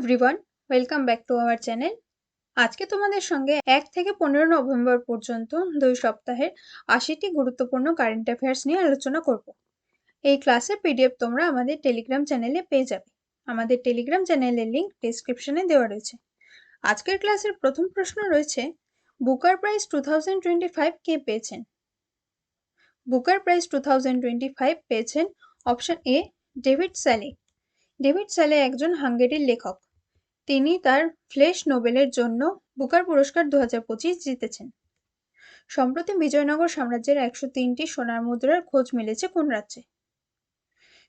Everyone welcome back to our channel আজকে তোমাদের সঙ্গে এক থেকে পনেরো নভেম্বর পর্যন্ত দুই সপ্তাহের আশিটি গুরুত্বপূর্ণ কারেন্ট অ্যাফেয়ার্স নিয়ে আলোচনা করব। এই ক্লাসের পিডিএফ তোমরা আমাদের টেলিগ্রাম চ্যানেলে পেয়ে যাবে। আমাদের টেলিগ্রাম চ্যানেলের লিঙ্ক ডিসক্রিপশনে দেওয়া রয়েছে। আজকের ক্লাসের প্রথম প্রশ্ন রয়েছে Booker Prize two thousand twenty five কে পেয়েছেন? Booker Prize two thousand twenty five পেয়েছেন option A David Szalay David Szalay একজন হাঙ্গেরির লেখক। তিনি তার ফ্লেশ নোবেলের জন্য বুকার পুরস্কার দু হাজার পঁচিশ জিতেছেন। সম্প্রতি বিজয়নগর সাম্রাজ্যের একশো তিনটি সোনার মুদ্রার খোঁজ মিলেছে কোন রাজ্যে?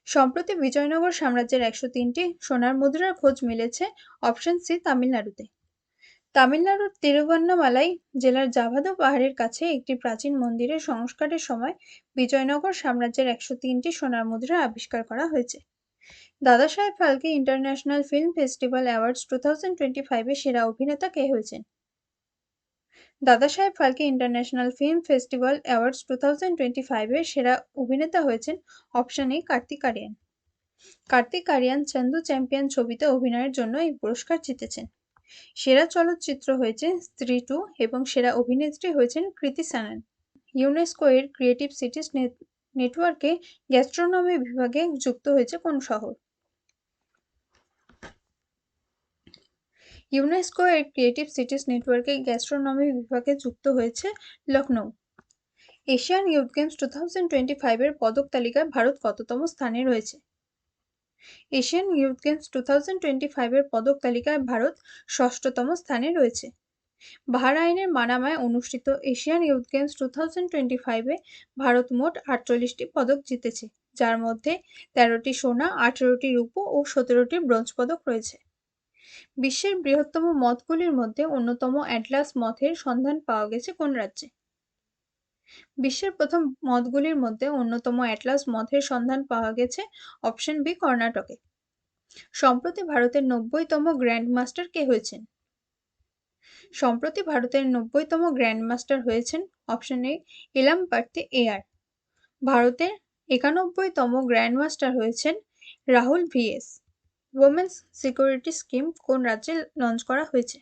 সম্প্রতি বিজয়নগর সাম্রাজ্যের একশো তিনটি সোনার মুদ্রার খোঁজ মিলেছে অপশন সি তামিলনাড়ুতে। তামিলনাড়ুর তিরুবন্নামালাই জেলার জাভাদো পাহাড়ের কাছে একটি প্রাচীন মন্দিরের সংস্কারের সময় বিজয়নগর সাম্রাজ্যের একশো তিনটি সোনার মুদ্রা আবিষ্কার করা হয়েছে। Dadasaheb Phalke International Film Festival Awards two thousand twenty ফাইভে সেরা অভিনেতা কে হয়েছেন? Dadasaheb Phalke International Film Festival Awards two thousand twenty ফাইভে সেরা অভিনেতা হয়েছেন option A Kartik Aaryan. Kartik Aaryan Chandu champion ছবিতে অভিনয়ের জন্য এই পুরস্কার জিতেছেন। সেরা চলচ্চিত্র হয়েছে স্ত্রী টু এবং সেরা অভিনেত্রী হয়েছেন কৃতি সানান। ইউনেস্কো এর ক্রিয়েটিভ সিটিস নেটওয়ার্কে গ্যাস্ট্রোনমি বিভাগে যুক্ত হয়েছে কোন শহর? ইউনেস্কো এর ক্রিয়েটিভ সিটিস নেটওয়ার্কে গ্যাস্ট্রোনমি বিভাগে যুক্ত হয়েছে Lucknow Asian Youth Games two thousand twenty ফাইভের পদক তালিকায় ভারত কততম স্থানে রয়েছে? Asian Youth Games two thousand twenty ফাইভের পদক তালিকায় ভারত ষষ্ঠতম স্থানে রয়েছে। বাহরাইনের মানামায় অনুষ্ঠিত Asian Youth Games two thousand twenty ফাইভে ভারত মোট আটচল্লিশটি পদক জিতেছে, যার মধ্যে তেরোটি সোনা, আঠেরোটি রূপো ও সতেরোটি ব্রোঞ্জ পদক রয়েছে। বিশ্বের বৃহত্তম মথগুলির মধ্যে অন্যতম অ্যাটলাস মথের সন্ধান পাওয়া গেছে কোন রাজ্যে? বিশ্বের প্রথম মথগুলির মধ্যে অন্যতম অ্যাটলাস মথের সন্ধান পাওয়া গেছে অপশন বি কর্ণাটকে। সম্প্রতি ভারতের নব্বইতম গ্র্যান্ড মাস্টার কে হয়েছেন? সম্প্রতি ভারতের নব্বইতম গ্র্যান্ডমাস্টার হয়েছেন option A Ilamparthi A R ভারতের একানব্বইতম গ্র্যান্ডমাস্টার হয়েছেন Rahul VS women's security scheme কোন রাজ্যে লঞ্চ করা হয়েছে?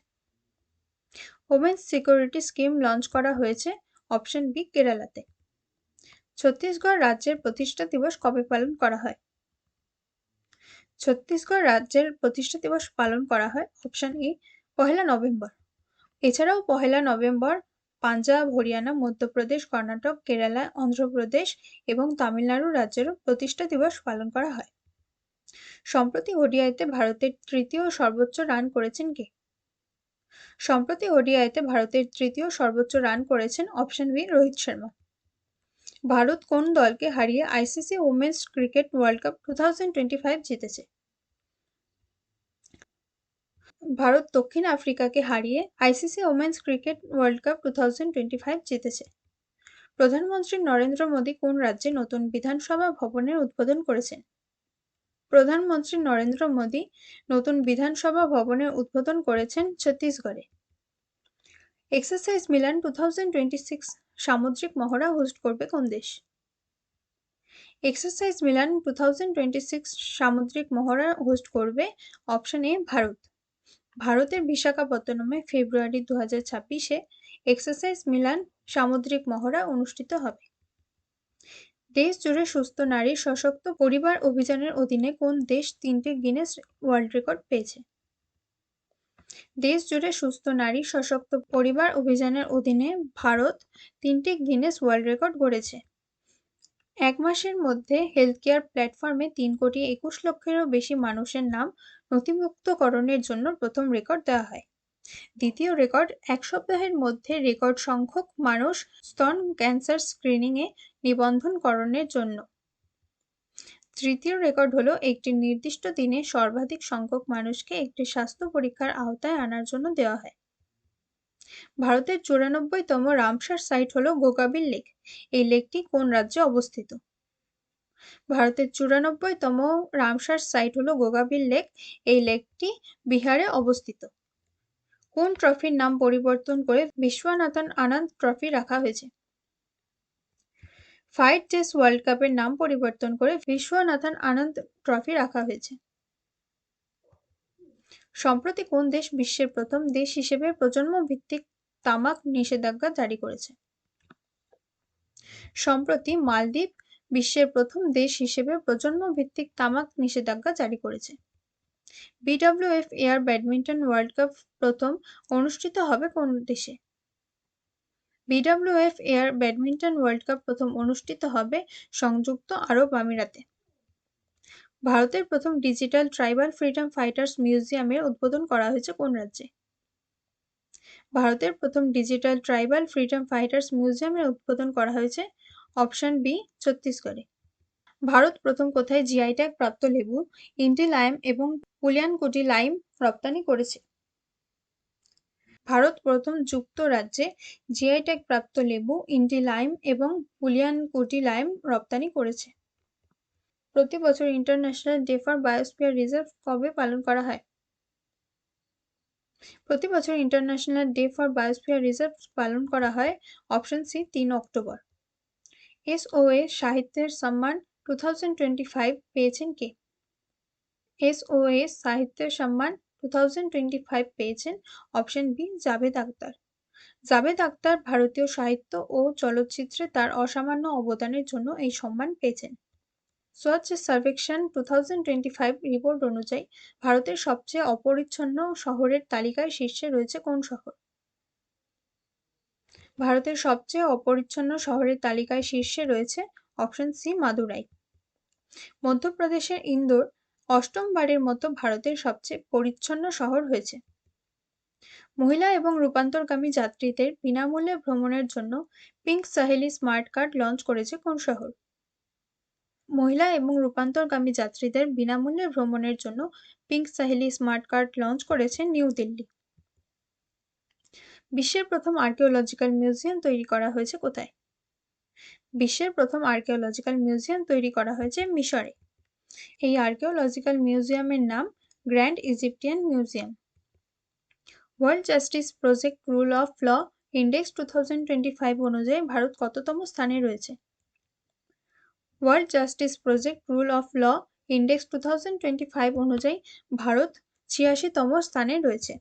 ওমেন্স সিকিউরিটি স্কিম লঞ্চ করা হয়েছে অপশন বি কেরালাতে। ছত্তিশগড় রাজ্যের প্রতিষ্ঠা দিবস কবে পালন করা হয়? ছত্তিশগড় রাজ্যের প্রতিষ্ঠা দিবস পালন করা হয় অপশন এ পহেলা নভেম্বর। এছাড়াও পহেলা নভেম্বর পাঞ্জাব, হরিয়ানা, মধ্যপ্রদেশ, কর্ণাটক কেরালা অন্ধ্রপ্রদেশ এবং তামিলনাড়ু রাজ্যেরও প্রতিষ্ঠা দিবস পালন করা হয়। সম্প্রতি ওডিআইতে ভারতের তৃতীয় সর্বোচ্চ রান করেছেন কে? সম্প্রতি ওডিআইতে ভারতের তৃতীয় সর্বোচ্চ রান করেছেন অপশন বি রোহিত শর্মা। ভারত কোন দলকে হারিয়ে ICC Women's Cricket World Cup two জিতেছে? ভারত দক্ষিণ আফ্রিকাকে হারিয়ে ICC Women's Cricket World Cup two thousand twenty five জিতেছে। প্রধানমন্ত্রী নরেন্দ্র মোদী কোন রাজ্যে নতুন বিধানসভা ভবনের উদ্বোধন করেছেন? প্রধানমন্ত্রী নরেন্দ্র মোদী নতুন বিধানসভা ভবনের উদ্বোধন করেছেন ছত্তিশগড়ে। Exercise Milan two thousand twenty six সামুদ্রিক মহড়া হোস্ট করবে কোন দেশ? Exercise Milan two thousand twenty six সামুদ্রিক মহড়া হোস্ট করবে অপশন এ ভারত। ভারতের বিশাখাপত্তনমে ফেব্রুয়ারি দু হাজার ছাব্বিশে এক্সারসাইজ মিলান সামুদ্রিক মহড়া অনুষ্ঠিত হবে। দেশ জুড়ে সুস্থ নারী সশক্ত পরিবার অভিযানের অধীনে কোন দেশ তিনটি গিনেস ওয়ার্ল্ড রেকর্ড পেয়েছে? দেশ জুড়ে সুস্থ নারী সশক্ত পরিবার অভিযানের অধীনে ভারত তিনটি গিনেস ওয়ার্ল্ড রেকর্ড গড়েছে। এক মাসের মধ্যে হেলথ কেয়ার প্ল্যাটফর্মে তিন কোটি একুশ লক্ষেরও বেশি মানুষের নাম নথিভুক্তকরণের জন্য প্রথম রেকর্ড দেওয়া হয়। দ্বিতীয় রেকর্ড, এক সপ্তাহের মধ্যে রেকর্ড সংখ্যক মানুষ স্তন ক্যান্সার স্ক্রিনিংয়ে নিবন্ধনকরণের জন্য। তৃতীয় রেকর্ড হলো, একটি নির্দিষ্ট দিনে সর্বাধিক সংখ্যক মানুষকে একটি স্বাস্থ্য পরীক্ষার আওতায় আনার জন্য দেওয়া হয়। ভারতের চুরানব্বইতম রামসার সাইট হলো গোগাবিল লেক। এই লেকটি কোন রাজ্যে অবস্থিত? ভারতের চুরানব্বইতম রামসার সাইট হলো গোগাবিল লেক। এই লেকটি বিহারে অবস্থিত। কোন ট্রফির নাম পরিবর্তন করে বিশ্বনাথন আনন্দ ট্রফি রাখা হয়েছে? ফাইট চেস ওয়ার্ল্ড কাপের নাম পরিবর্তন করে বিশ্বনাথন আনন্দ ট্রফি রাখা হয়েছে। সম্প্রতি কোন দেশ বিশ্বের প্রথম দেশ হিসেবে প্রজন্ম ভিত্তিক তামাক নিষেধাজ্ঞা জারি করেছে? সম্প্রতি মালদ্বীপ বিশ্বের প্রথম দেশ হিসেবে প্রজন্ম ভিত্তিক তামাক নিষেধাজ্ঞা জারি করেছে। BWF air badminton World Cup প্রথম অনুষ্ঠিত হবে কোন দেশে? BWF air badminton World Cup প্রথম অনুষ্ঠিত হবে সংযুক্ত আরব আমিরাতে। ভারতের প্রথম ডিজিটাল ট্রাইবাল ফ্রিডম ফাইটার্স মিউজিয়ামের উদ্বোধন করা হয়েছে কোন রাজ্যে? ভারতের প্রথম ডিজিটাল ট্রাইবাল ফ্রিডম ফাইটার্স মিউজিয়ামের উদ্বোধন করা হয়েছে অপশন বি, ছত্তিশগড়ে। ভারত প্রথম কোথায় জিআই ট্যাগ প্রাপ্ত লেবু, ইন্টি লাইম এবং পুলিয়ানকুটি লাইম রপ্তানি করেছে? ভারত প্রথম যুক্তরাজ্যে জিআই ট্যাগ প্রাপ্ত লেবু, ইন্টি লাইম এবং পুলিয়ানকুটি লাইম রপ্তানি করেছে। প্রতি বছর International Day for Biosphere Reserve কবে পালন করা হয়? প্রতি বছর International Day for Biosphere Reserve পালন করা হয় অপশন সি, তিন অক্টোবর। এস ও এ সাহিত্যের সম্মান টু থাউজেন্ড টোয়েন্টি ফাইভ পেয়েছেন কে? এস ও এ সাহিত্যের সম্মান টু থাউজেন্ড টোয়েন্টি ফাইভ পেয়েছেন অপশন বি জাভেদ আক্তার জাভেদ আক্তার ভারতীয় সাহিত্য ও চলচ্চিত্রে তার অসামান্য অবদানের জন্য এই সম্মান পেয়েছেন। স্বচ্ছ Survekshan two thousand twenty five report অনুযায়ী ভারতের সবচেয়ে অপরিচ্ছন্ন শহরের তালিকায় শীর্ষে রয়েছে কোন শহর? ভারতের সবচেয়ে অপরিচ্ছন্ন শহরের তালিকায় শীর্ষে রয়েছে অপশন সি মাদুরাই। মধ্যপ্রদেশের ইন্দোর অষ্টমবারের মতো ভারতের সবচেয়ে পরিচ্ছন্ন শহর হয়েছে। মহিলা এবং রূপান্তরকামী যাত্রীদের বিনামূল্যে ভ্রমণের জন্য pink Saheli smart card launch করেছে কোন শহর? মহিলা এবং রূপান্তরগামী যাত্রীদের বিনামূল্যে ভ্রমণের জন্য pink Saheli smart card launch করেছে নিউ দিল্লি। বিশ্বের প্রথম আর্কিওলজিক্যাল মিউজিয়াম তৈরি করা হয়েছে কোথায়? বিশ্বের প্রথম আর্কিওলজিক্যাল মিউজিয়াম তৈরি করা হয়েছে মিশরে। এই আর্কিওলজিক্যাল মিউজিয়ামের নাম Grand Egyptian Museum World Justice Project Rule of Law Index two thousand twenty five অনুযায়ী ভারত কততম স্থানে রয়েছে? World Justice Project Rule of Law Index two thousand twenty five অনুযায়ী ভারত ছিয়াশিতম স্থানে রয়েছে।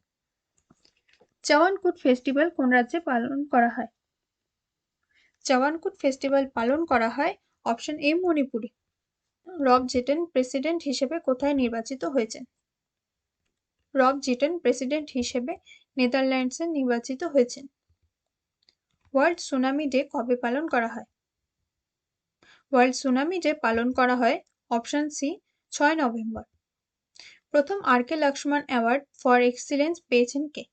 চাওয়ানকুট ফেস্টিভ্যাল কোন রাজ্যে পালন করা হয়? চাওয়ানকুট ফেস্টিভ্যাল পালন করা হয় অপশন এ মণিপুরে। রব জেটেন প্রেসিডেন্ট হিসেবে কোথায় নির্বাচিত হয়েছেন? রব জিটেন প্রেসিডেন্ট হিসেবে নেদারল্যান্ডসে নির্বাচিত হয়েছেন। ওয়ার্ল্ড সুনামি ডে কবে পালন করা হয়? ওয়ার্ল্ড সুনামি ডে পালন করা হয় অপশন সি, ছয় নভেম্বর। প্রথম R K Laxman Award for Excellence পেয়েছেন কে?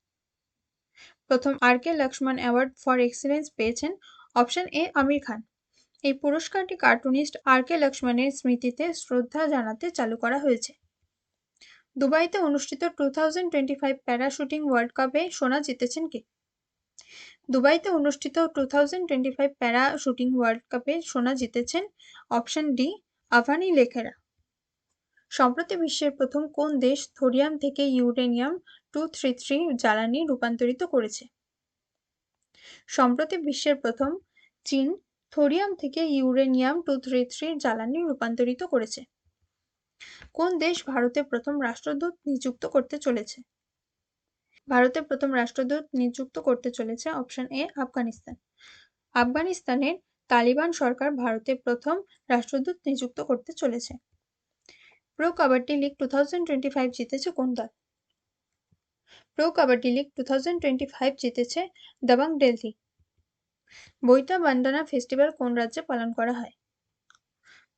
প্রথম R K Laxman Award for Excellence পেয়েছেন অপশন এ, আমির খান। এই পুরস্কারটি কার্টুনিস্ট আর কে লক্ষ্মণের স্মৃতিতে শ্রদ্ধা জানাতে চালু করা হয়েছে। দুবাইতে অনুষ্ঠিত two thousand twenty five parachuting world কাপে সোনা জিতেছেন কে? দুবাইতে অনুষ্ঠিত two thousand twenty five para shooting world কাপে সোনা জিতেছেন অপশন ডি, আভানি লেখেরা। সম্প্রতি বিশ্বের প্রথম কোন দেশ থোরিয়াম থেকে ইউরেনিয়াম টু থ্রি থ্রি জ্বালানি রূপান্তরিত করেছে? সম্প্রতি বিশ্বের প্রথম চীন থোরিয়াম থেকে ইউরেনিয়াম টু থ্রি থ্রি জ্বালানি রূপান্তরিত করেছে। কোন দেশ ভারতে প্রথম রাষ্ট্রদূত নিযুক্ত করতে চলেছে? ভারতে প্রথম রাষ্ট্রদূত নিযুক্ত করতে চলেছে অপশন এ, আফগানিস্তান। আফগানিস্তানের তালিবান সরকার ভারতে প্রথম রাষ্ট্রদূত নিযুক্ত করতে চলেছে। Pro Kabaddi League two thousand twenty five জিতেছে কোন দল? Pro Kabaddi League two thousand twenty five জিতেছে দাবাং দিল্লি বৈতা বান্দানা ফেস্টিভ্যাল কোন রাজ্যে পালন করা হয়?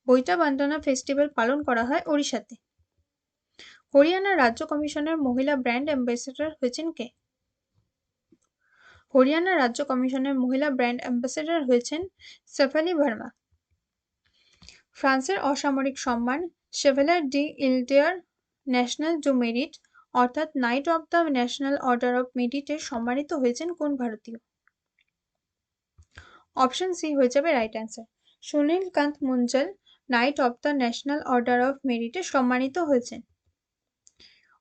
বইটা বান্দানা ফেস্টিভ্যাল পালন করা হয় ওড়িশাতে। হরিয়ানা রাজ্য কমিশনের মহিলা ব্র্যান্ড অ্যাম্বাসেডর হয়েছেন কে? হরিয়ানা রাজ্য কমিশনের মহিলা ব্র্যান্ড অ্যাম্বাসেডর হয়েছেন সেফালি ভার্মা। ফ্রান্সের অসামরিক সম্মান Chevalier de l'Ordre National du Merite অর্থাৎ Knight of the National Order of মেরিটে সম্মানিত হয়েছেন কোন ভারতীয়? অপশন সি হয়ে যাবে right answer Sunil Kant Munjal Knight of the National Order of মেরিটে সম্মানিত হয়েছেন।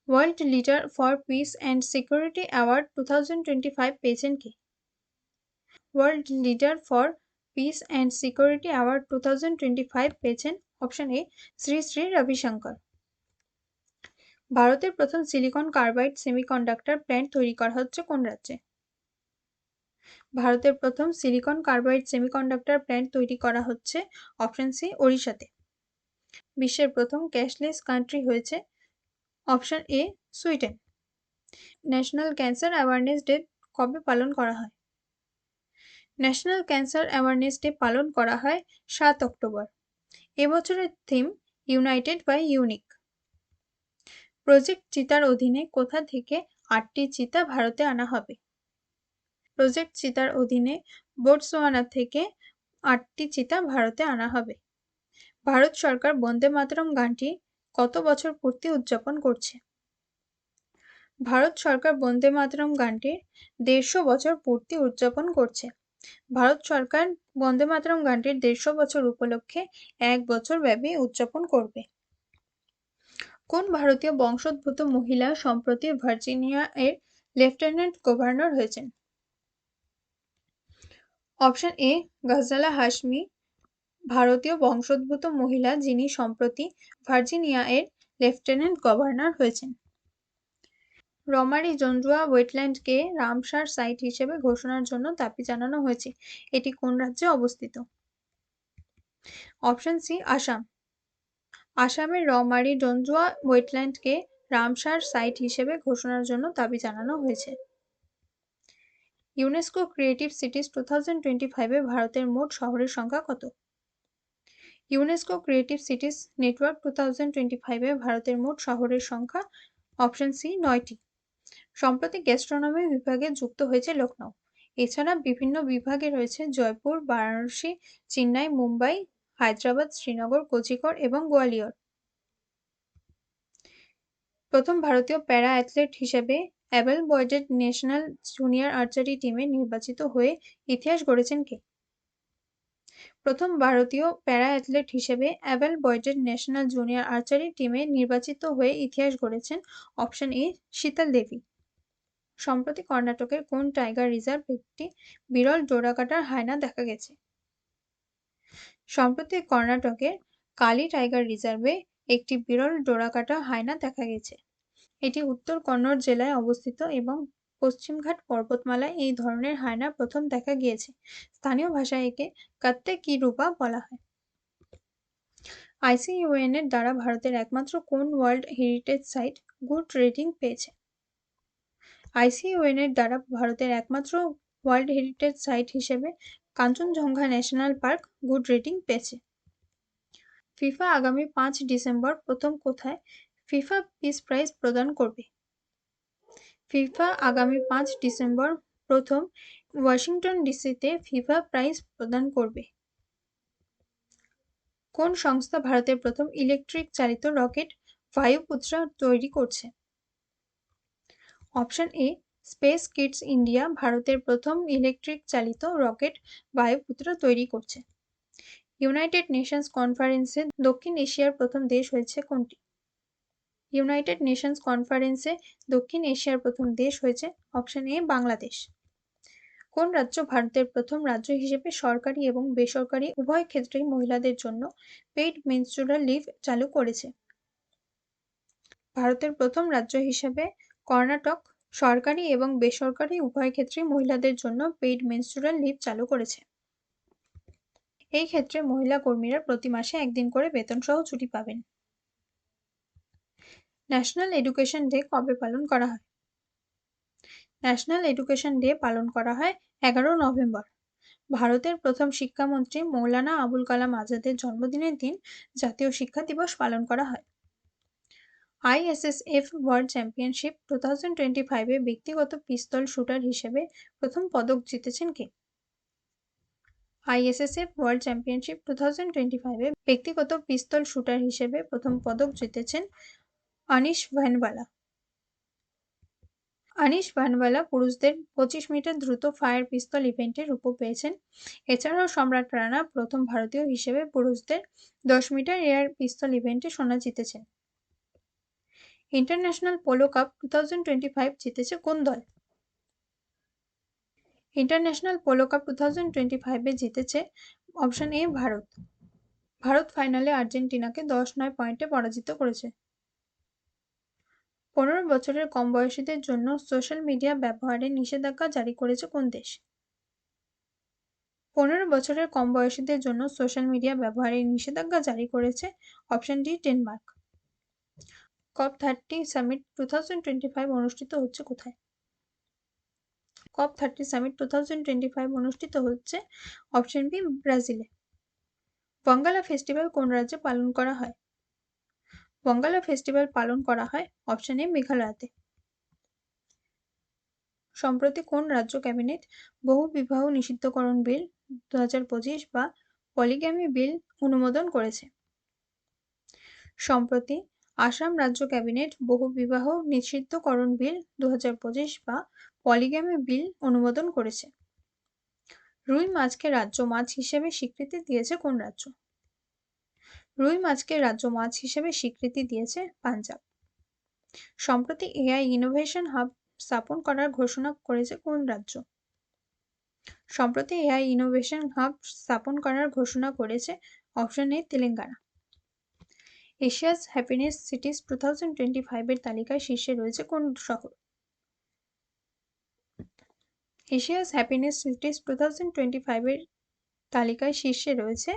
World Leader for Peace and Security Award two thousand twenty five পেয়েছেন কে? World Leader for Peace and Security Award two thousand twenty five পেয়েছেন। Option A Shri Shri Ravishankar. ভারতের প্রথম silicon carbide semiconductor plant তৈরি করা হচ্ছে কোন রাজ্যে? ভারতের প্রথম সিলিকন কার্বাইড সেমিকন্ডাক্টর প্ল্যান্ট তৈরি করা হচ্ছে অপশন সি ওড়িশাতে। বিশ্বের প্রথম ক্যাশলেস কান্ট্রি হয়েছে option A Sweden. National Cancer Awareness Day কবে পালন করা হয়? ন্যাশনাল ক্যান্সার অ্যাওয়ারনেস ডে পালন করা হয় সাত অক্টোবর। এবছরের theme United by Unique project চিতার অধীনে কোথা থেকে আটটি চিতা ভারতে আনা হবে? প্রজেক্ট চিতার অধীনে বোটসোয়ানা থেকে আটটি চিতা ভারতে আনা হবে। ভারত সরকার বন্দে মাতরম গানটি কত বছর পূর্তি উদযাপন করছে? ভারত সরকার বন্দে মাতরম গানটির দেড়শো বছর পূর্তি উদযাপন করছে। ভারত সরকার বন্দে মাতরম গানটির দেড়শো বছর উপলক্ষে এক বছর ব্যাপী উদযাপন করবে। কোন ভারতীয় বংশোদ্ভূত মহিলা সম্প্রতি ভার্জিনিয়া এর লেফটেন্যান্ট গভর্নর হয়েছেন? অপশন এ, গজালা হাশমি, ভারতীয় বংশোদ্ভূত মহিলা যিনি সম্প্রতি ভার্জিনিয়া এর লেফটেন্যান্ট গভর্নর হয়েছেন। রমারি জঞ্জুয়া ওয়েটল্যান্ডকে রামসার সাইট হিসেবে ঘোষণার জন্য দাবি জানানো হয়েছে। এটি কোন রাজ্যে অবস্থিত? Option C, Assam. আসামের রমারি জঞ্জুয়া ওয়েটল্যান্ডকে রামসার সাইট হিসেবে ঘোষণার জন্য দাবি জানানো হয়েছে। UNESCO Creative Cities two thousand twenty ফাইভে ভারতের মোট শহরের সংখ্যা কত? UNESCO Creative Cities Network two thousand twenty ফাইভে ভারতের মোট শহরের সংখ্যা অপশন সি নয়টি। সম্প্রতি গ্যাস্ট্রোনমি বিভাগে যুক্ত হয়েছে লখনৌ এছাড়া বিভিন্ন বিভাগে রয়েছে জয়পুর, বারাণসী, চেন্নাই, মুম্বাই হায়দ্রাবাদ, শ্রীনগর, কোচিকড় এবং গোয়ালিয়র। প্রথম ভারতীয় প্যারা অ্যাথলেট হিসেবে অ্যাবেল বয়েডেড ন্যাশনাল জুনিয়র আর্চারি টিমে নির্বাচিত হয়ে ইতিহাস গড়েছেন কে? প্রথম ভারতীয় প্যারা অ্যাথলেট হিসেবে অ্যাবেল বয়েডেড ন্যাশনাল জুনিয়র আর্চারি টিমে নির্বাচিত হয়ে ইতিহাস গড়েছেন অপশন এ শীতল দেবী। সম্প্রতি কর্ণাটকের কোন টাইগার রিজার্ভ একটি বিরল ডোরাকাটার হায়না দেখা গেছে। সম্প্রতি কর্ণাটকের কালী টাইগার রিজার্ভে একটি বিরল ডোরাকাটা হায়না দেখা গেছে। এটি উত্তর কন্নড় জেলায় অবস্থিত এবং পশ্চিমঘাট পর্বতমালায় এই ধরনের হায়না প্রথম দেখা গিয়েছে। স্থানীয় ভাষায় একে কাত্তে কি রূপা বলা হয়। আইসিইউএন এর দ্বারা ভারতের একমাত্র কোন World Heritage Site good rating পেয়েছে? আইসিইউএন এর দ্বারা ভারতের একমাত্র ওয়ার্ল্ড হেরিটেজ সাইট হিসেবে Kanchenjunga National Park good rating পেয়েছে। ফিফা আগামী পাঁচ ডিসেম্বর প্রথম কোথায়? ফিফা পিস প্রাইজ প্রদান করবে। ফিফা আগামী পাঁচ ডিসেম্বর প্রথম ওয়াশিংটন ডিসিতে ফিফা প্রাইজ প্রদান করবে। কোন সংস্থা ভারতের প্রথম ইলেকট্রিক চালিত রকেট বায়ুপুত্রা তৈরি করছে? Option A Space Kidz India ভারতের প্রথম ইলেকট্রিক চালিত রকেট বায়ুপুত্র তৈরি করছে। ইউনাইটেড নেশনস কনফারেন্সে দক্ষিণ এশিয়ার প্রথম দেশ হয়েছে কোনটি? ইউনাইটেড নেশনস কনফারেন্সে দক্ষিণ এশিয়ার প্রথম দেশ হয়েছে অপশন এ বাংলাদেশ। কোন রাজ্য ভারতের প্রথম রাজ্য হিসেবে সরকারি এবং বেসরকারি উভয় ক্ষেত্রেই মহিলাদের জন্য পেইড মেনস্ট্রুরাল লিভ চালু করেছে? ভারতের প্রথম রাজ্য হিসেবে কর্ণাটক সরকারি এবং বেসরকারি উভয় ক্ষেত্রে মহিলাদের জন্য পেইড মেনস্ট্রুরাল লিভ চালু করেছে। এই ক্ষেত্রে মহিলা কর্মীরা প্রতি মাসে একদিন করে বেতন সহ ছুটি পাবেন। ন্যাশনাল এডুকেশন ডে কবে পালন করা হয়? ন্যাশনাল এডুকেশন ডে পালন করা হয় এগারো নভেম্বর। ভারতের প্রথম শিক্ষামন্ত্রী মৌলানা আবুল কালাম আজাদের জন্মদিনের দিন জাতীয় শিক্ষা দিবস পালন করা হয়। ISSF World Championship two thousand twenty ফাইভে ব্যক্তিগত পিস্তল শুটার হিসেবে প্রথম পদক জিতেছেন কে? ISSF World Championship two thousand twenty ফাইভে ব্যক্তিগত পিস্তল শুটার হিসেবে প্রথম পদক জিতেছেন আনিশ ভানওয়ালা। আনিশ ভানওয়ালা পুরুষদের পঁচিশ মিটার দ্রুত ফায়ার পিস্তল ইভেন্টে রূপো পেয়েছেন। এছাড়াও সম্রাট রানা প্রথম ভারতীয় হিসেবে পুরুষদের দশ মিটার এয়ার পিস্তল ইভেন্টে সোনা জিতেছেন। International Polo Cup two thousand twenty five জিতেছে কোন দল? International Polo Cup two thousand twenty ফাইভে জিতেছে অপশন এ ভারত। ভারত ফাইনালে আর্জেন্টিনাকে দশ নয় পয়েন্টে পরাজিত করেছে। পনেরো বছরের কম বয়সীদের জন্য সোশ্যাল মিডিয়া ব্যবহারে নিষেধাজ্ঞা জারি করেছে কোন দেশ? পনেরো বছরের কম বয়সীদের জন্য সোশ্যাল মিডিয়া ব্যবহারে নিষেধাজ্ঞা জারি করেছে option D Denmark. COP thirty summit two thousand twenty five অনুষ্ঠিত হচ্ছে কোথায়? COP thirty summit two thousand twenty five অনুষ্ঠিত হচ্ছে অপশন বি ব্রাজিলে। বঙ্গালা ফেস্টিভ্যাল কোন রাজ্যে পালন করা হয়? বঙ্গালা ফেস্টিভ্যাল পালন করা হয় অপশন এ মেঘালয়তে। সম্প্রতি কোন রাজ্য ক্যাবিনেট বহু বিবাহ নিষিদ্ধকরণ বিল দু হাজার পঁচিশ বা পলিগ্যামি বিল অনুমোদন করেছে? সম্প্রতি আসাম রাজ্য ক্যাবিনেট বহু বিবাহ নিষিদ্ধকরণ বিল দু হাজার পঁচিশ বা পলিগ্যামি বিল অনুমোদন করেছে। রুই মাছকে রাজ্য মাছ হিসেবে স্বীকৃতি দিয়েছে কোন রাজ্য? রুই মাছকে রাজ্য মাছ হিসেবে স্বীকৃতি দিয়েছে পাঞ্জাব। সম্প্রতি এআই ইনোভেশন হাব স্থাপন করার ঘোষণা করেছে কোন রাজ্য? সম্প্রতি এআই ইনোভেশন হাব স্থাপন করার ঘোষণা করেছে option A Telangana. Asia's happiness cities two thousand twenty ফাইভের তালিকায় শীর্ষে রয়েছে কোন শহর? Asia's happiness cities two thousand twenty ফাইভের তালিকায় শীর্ষে রয়েছে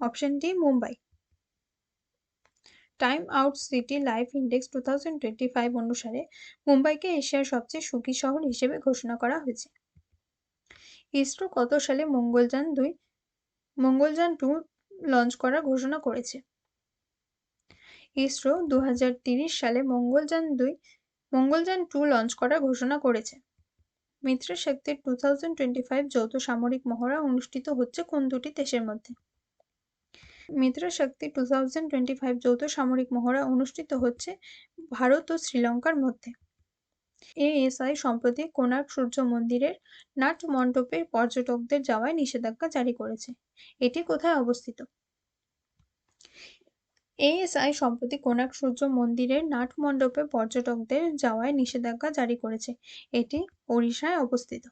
option D, Mumbai. Time Out City Life Index two thousand twenty five অনুসারে মুম্বাইকে এশিয়ার সবচেয়ে সুখী শহর হিসেবে ঘোষণা করা হয়েছে। ইসরো কত সালে মঙ্গলযান দুই, মঙ্গলযান টু লঞ্চ করার ঘোষণা করেছে? ইসরো দু সালে মঙ্গলযান দুই, মঙ্গলযান টু লঞ্চ করার ঘোষণা করেছে। মিত্র শক্তির টু থাউজেন্ড টোয়েন্টি ফাইভ যৌথ সামরিক মহড়া অনুষ্ঠিত হচ্ছে কোন দুটি দেশের মধ্যে? Mitra Shakti two thousand twenty five যৌথ সামরিক মহড়া অনুষ্ঠিত হচ্ছে ভারত ও শ্রীলঙ্কার মধ্যে। এএসআই সম্প্রতি কোনার্ক সূর্য মন্দিরের নাট মণ্ডপে পর্যটকদের যাওয়ায় নিষেধাজ্ঞা জারি করেছে। এটি কোথায় অবস্থিত? এএসআই সম্প্রতি কোনার্ক সূর্য মন্দিরের নাট মণ্ডপে পর্যটকদের যাওয়ায় নিষেধাজ্ঞা জারি করেছে। এটি ওড়িশায় অবস্থিত।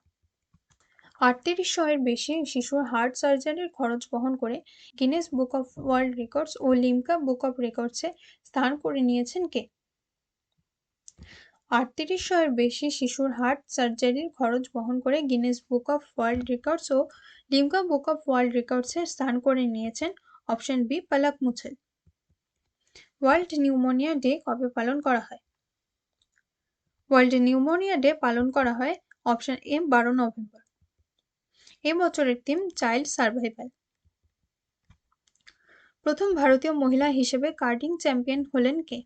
আটত্রিশশো এর বেশি শিশুর হার্ট সার্জারির খরচ বহন করে Guinness Book of World Records O Limca book of রেকর্ডসে স্থান করে নিয়েছেন কে? আটত্রিশশো এর বেশি শিশুর হার্ট সার্জারির খরচ বহন করে Guinness Book of World Records O Limca book of world রেকর্ডসে স্থান করে নিয়েছেন option B, Palak Muchhal World Pneumonia Day কবে পালন করা হয়? ওয়ার্ল্ড নিউমোনিয়া ডে পালন করা হয় অপশন এ, বারো নভেম্বর। এ বছরের থিম চাইল্ড সার্ভাইভাল। প্রথম ভারতীয় মহিলা হিসেবে কার্টিং চ্যাম্পিয়ন হলেন কে?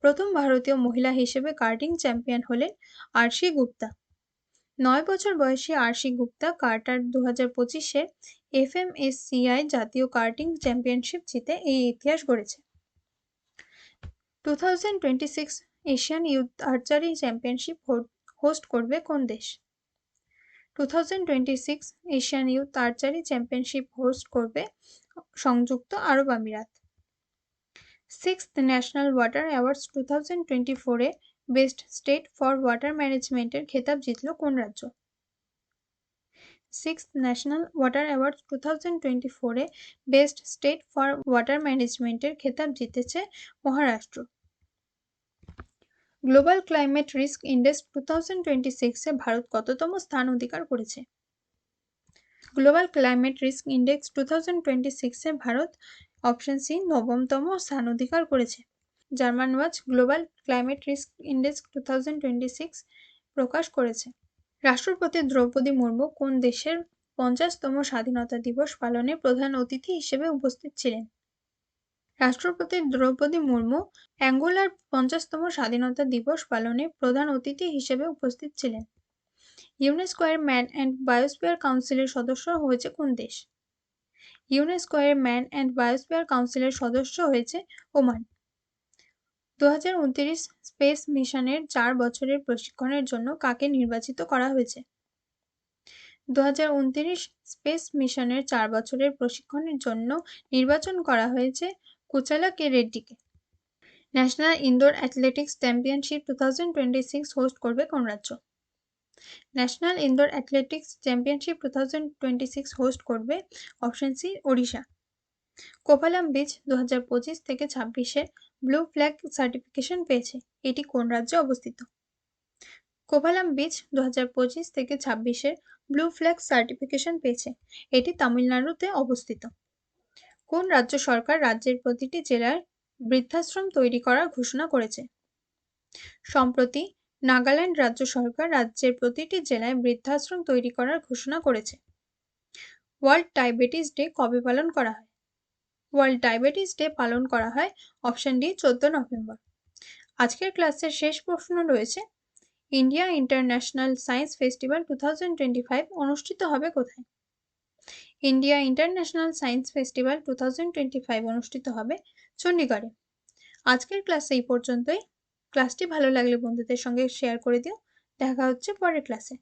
প্রথম ভারতীয় মহিলা হিসেবে কার্টিং চ্যাম্পিয়ন হলেন আরশি গুপ্তা। নয় বছর বয়সী আরশি গুপ্তা কার্টার দু হাজার পঁচিশে এফ এম এস সিআই জাতীয় কার্টিং চ্যাম্পিয়নশিপ জিতে এই ইতিহাস গড়েছে। Two thousand twenty six Asian youth archery championship host করবে কোন দেশ? Two thousand twenty six Asian youth archery championship host করবে সংযুক্ত আরব আমিরাত। Six national water awards two thousand twenty ফোরে বেস্ট স্টেট ফর ওয়াটার ম্যানেজমেন্টের খেতাব জিতল কোন রাজ্য? Six national water awards two thousand twenty ফোরে বেস্ট স্টেট ফর ওয়াটার ম্যানেজমেন্টের খেতাব জিতেছে Maharashtra. Global climate risk index two thousand twenty সিক্সে ভারত কততম স্থান অধিকার করেছে? Global climate risk index two thousand twenty সিক্সে ভারত অপশন সি নবমতম স্থান অধিকার করেছে। Germanwatch global climate risk index two thousand twenty six প্রকাশ করেছে। রাষ্ট্রপতি দ্রৌপদী মুর্মু কোন দেশের পঞ্চাশতম স্বাধীনতা দিবস পালনে প্রধান অতিথি হিসেবে উপস্থিত ছিলেন? রাষ্ট্রপতি দ্রৌপদী মুর্মু অ্যাঙ্গোলার পঞ্চাশতম স্বাধীনতা দিবস পালনে প্রধান অতিথি হিসেবে উপস্থিত ছিলেন। ইউনেস্কো এর ম্যান অ্যান্ড বায়োস্ফিয়ার কাউন্সিলের সদস্য হয়েছে কোন দেশ? ইউনেস্কো এর ম্যান অ্যান্ড বায়োস্ফিয়ার কাউন্সিলের সদস্য হয়েছে ওমান। দু হাজার উনত্রিশ স্পেস মিশনের চার বছরের প্রশিক্ষণের জন্য কাকে নির্বাচিত করা হয়েছে? দু স্পেস মিশনের চার বছরের প্রশিক্ষণের জন্য নির্বাচন করা হয়েছে Kuchala K রেড্ডিকে। National indoor athletics championship to host করবে কোন রাজ্য? National indoor athletics championship to host করবে option C Odisha. Kovalam beach দু হাজার পঁচিশ থেকে ছাব্বিশে ব্লু ফ্ল্যাগ সার্টিফিকেশন পেয়েছে। এটি কোন রাজ্যে অবস্থিত? কোভালাম বিচ দু হাজার পঁচিশ থেকে ছাব্বিশের ব্লু ফ্ল্যাগ সার্টিফিকেশন পেয়েছে। এটি তামিলনাড়ুতে অবস্থিত। কোন রাজ্য সরকার রাজ্যের প্রতিটি জেলায় বৃদ্ধাশ্রম তৈরি করার ঘোষণা করেছে? সম্প্রতি নাগাল্যান্ড রাজ্য সরকার রাজ্যের প্রতিটি জেলায় বৃদ্ধাশ্রম তৈরি করার ঘোষণা করেছে। ওয়ার্ল্ড ডায়াবেটিস ডে কবে পালন করা হয়? ওয়ার্ল্ড ডায়াবেটিস ডে পালন করা হয় অপশন ডি, চোদ্দ নভেম্বর। আজকের ক্লাসের শেষ প্রশ্ন রয়েছে, India international science festival two thousand twenty five অনুষ্ঠিত হবে কোথায়? India international science festival two thousand twenty five অনুষ্ঠিত হবে চণ্ডীগড়ে। আজকের ক্লাস এই পর্যন্তই। ক্লাসটি ভালো লাগলে বন্ধুদের সঙ্গে শেয়ার করে দিও। দেখা হচ্ছে পরের ক্লাসে।